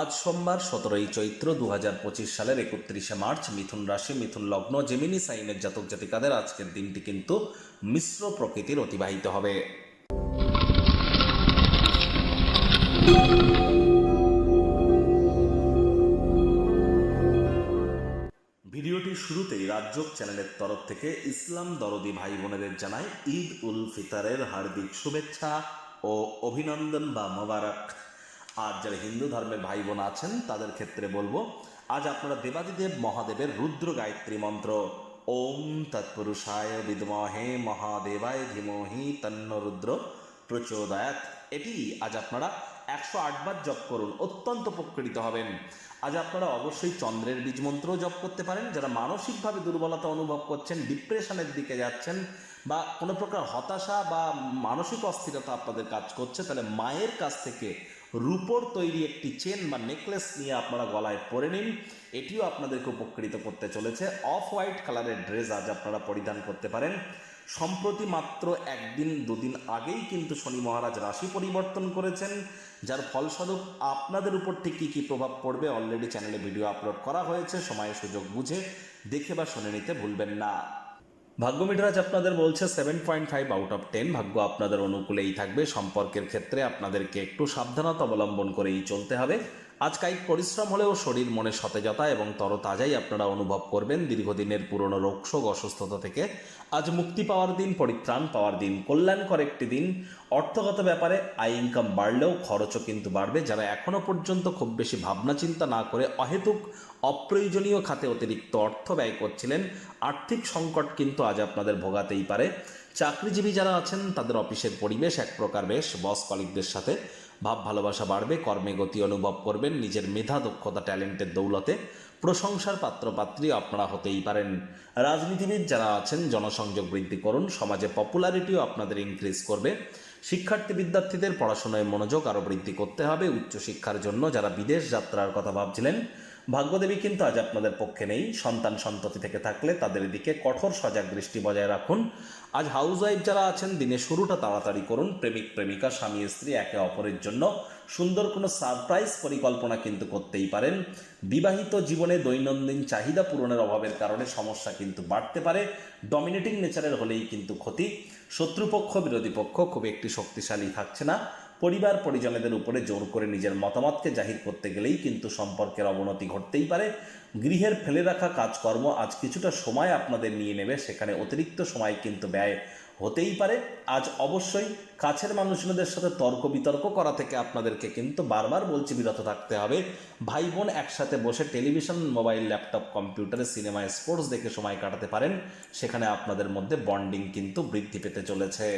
আজ সোমবার সতেরোই চৈত্র দু হাজার পঁচিশ সালের একত্রিশে মার্চ মিথুন রাশি, মিথুন লগ্ন, জেমিনি সাইনের জাতক জাতিকাদের আজকের দিনটি কিন্তু মিশ্র প্রকৃতির অতিবাহিত হবে। ভিডিওটির শুরুতেই রাজ্যক চ্যানেলের তরফ থেকে ইসলাম দরদি ভাই বোনেদের জানাই ঈদ উল ফিতরের হার্দিক শুভেচ্ছা ও অভিনন্দন বা মোবারক। আর যারা হিন্দু ধর্মের ভাই বোন আছেন, তাদের ক্ষেত্রে বলব, আজ আপনারা দেবাদিদেব মহাদেবের রুদ্র গায়ত্রী মন্ত্র, ওম তৎপুরুষায় বিদমহে মহাদেবায় ধীমহি তন্ন রুদ্র প্রচোদয়াত। এটি আজ আপনারা একশো আটবার জপ করুন, অত্যন্ত উপকৃত হবেন। আজ আপনারা অবশ্যই চন্দ্রের বীজ মন্ত্র জপ করতে পারেন, যারা মানসিকভাবে দুর্বলতা অনুভব করছেন, ডিপ্রেশনের দিকে যাচ্ছেন, বা কোনো প্রকার হতাশা বা মানসিক অস্থিরতা আপনাদের কাজ করছে, তাহলে মায়ের কাছ থেকে রূপোর তৈরি একটি চেন বা নেকলেস নিয়ে আপনারা গলায় পরে নিন। এটিও আপনাদেরকে উপকৃত করতে চলেছে। অফ হোয়াইট কালারের ড্রেস আজ আপনারা পরিধান করতে পারেন। সম্প্রতি মাত্র একদিন, দুদিন আগেই কিন্তু শনি মহারাজ রাশি পরিবর্তন করেছেন, যার ফলস্বরূপ আপনাদের উপর ঠিক কী কী প্রভাব পড়বে অলরেডি চ্যানেলে ভিডিও আপলোড করা হয়েছে। সময় সুযোগ বুঝে দেখে বা শুনে নিতে ভুলবেন না। ভাগ্য মিটরাজ আপনাদের বলছে seven point five out of ten ভাগ্য আপনাদের অনুকূলেই থাকবে। সম্পর্কের ক্ষেত্রে আপনাদেরকে একটু সাবধানতা অবলম্বন করেই চলতে হবে। আজ কায়িক পরিশ্রম হলেও শরীর মনে সতেজতা এবং তরতাজাই আপনারা অনুভব করবেন দীর্ঘদিনের পুরনো রোগশোক, অসুস্থতা থেকে। আজ মুক্তি পাওয়ার দিন, পরিত্রাণ পাওয়ার দিন, কল্যাণকর একটি দিন। অর্থগত ব্যাপারে আয় ইনকাম বাড়লেও খরচও কিন্তু বাড়বে, যারা এখনও পর্যন্ত খুব বেশি ভাবনা চিন্তা না করে অহেতুক অপ্রয়োজনীয় খাতে অতিরিক্ত অর্থ ব্যয় করছিলেন, আর্থিক সংকট কিন্তু আজ আপনাদের ভোগাতেই পারে। চাকরিজীবী যারা আছেন, তাদের অফিসের পরিবেশ এক প্রকার বেশ, বস কলিকদের সাথে। ভাব ভালোবাসা বাড়বে, কর্মে গতি অনুভব করবেন, নিজের মেধা, দক্ষতা, ট্যালেন্টের দৌলতে প্রশংসার পাত্রপাত্রী আপনারা হতেই পারেন। রাজনীতিবিদ যারা আছেন, জনসংযোগ বৃদ্ধি করুন, সমাজে পপুলারিটিও আপনাদের ইনক্রিজ করবে। শিক্ষার্থী বিদ্যার্থীদের পড়াশোনায় মনোযোগ আরও বৃদ্ধি করতে হবে, উচ্চশিক্ষার জন্য যারা বিদেশ যাত্রার কথা ভাবছিলেন ভাগ্যদেবী কিন্তু আজ আপনাদের পক্ষে নেই। সন্তান সন্ততি থেকে থাকলে তাদের দিকে কঠোর সজাগ দৃষ্টি বজায় রাখুন। আজ হাউস ওয়াইফ যারা আছেন, দিনের শুরুটা তাড়াতাড়ি করুন। প্রেমিক, প্রেমিকা, স্বামী, স্ত্রী, একে অপরের জন্য সুন্দর কোনো সারপ্রাইজ পরিকল্পনা কিন্তু করতেই পারেন। বিবাহিত জীবনে দৈনন্দিন চাহিদা পূরণের অভাবের কারণে সমস্যা কিন্তু বাড়তে পারে। ডমিনেটিং নেচারের হলেই কিন্তু ক্ষতি। শত্রুপক্ষ, বিরোধী পক্ষ খুব একটি শক্তিশালী থাকছে না। পরিবার পরিজনেদের উপরে জোর করে নিজের মতামতকে জাহির করতে গেলেই কিন্তু সম্পর্কের অবনতি ঘটতেই পারে। গৃহের ফেলে রাখা কাজকর্ম আজ কিছুটা সময় আপনাদের নিয়ে নেবে, সেখানে অতিরিক্ত সময় কিন্তু ব্যয় হতেই পারে। আজ অবশ্যই কাছের মানুষজনদের সাথে তর্ক বিতর্ক করা থেকে আপনাদেরকে কিন্তু বারবার বলছি, বিরত থাকতে হবে। ভাই বোন একসাথে বসে টেলিভিশন, মোবাইল, ল্যাপটপ, কম্পিউটারে সিনেমায় স্পোর্টস দেখে সময় কাটাতে পারেন। সেখানে আপনাদের মধ্যে বন্ডিং কিন্তু বৃদ্ধি পেতে চলেছে।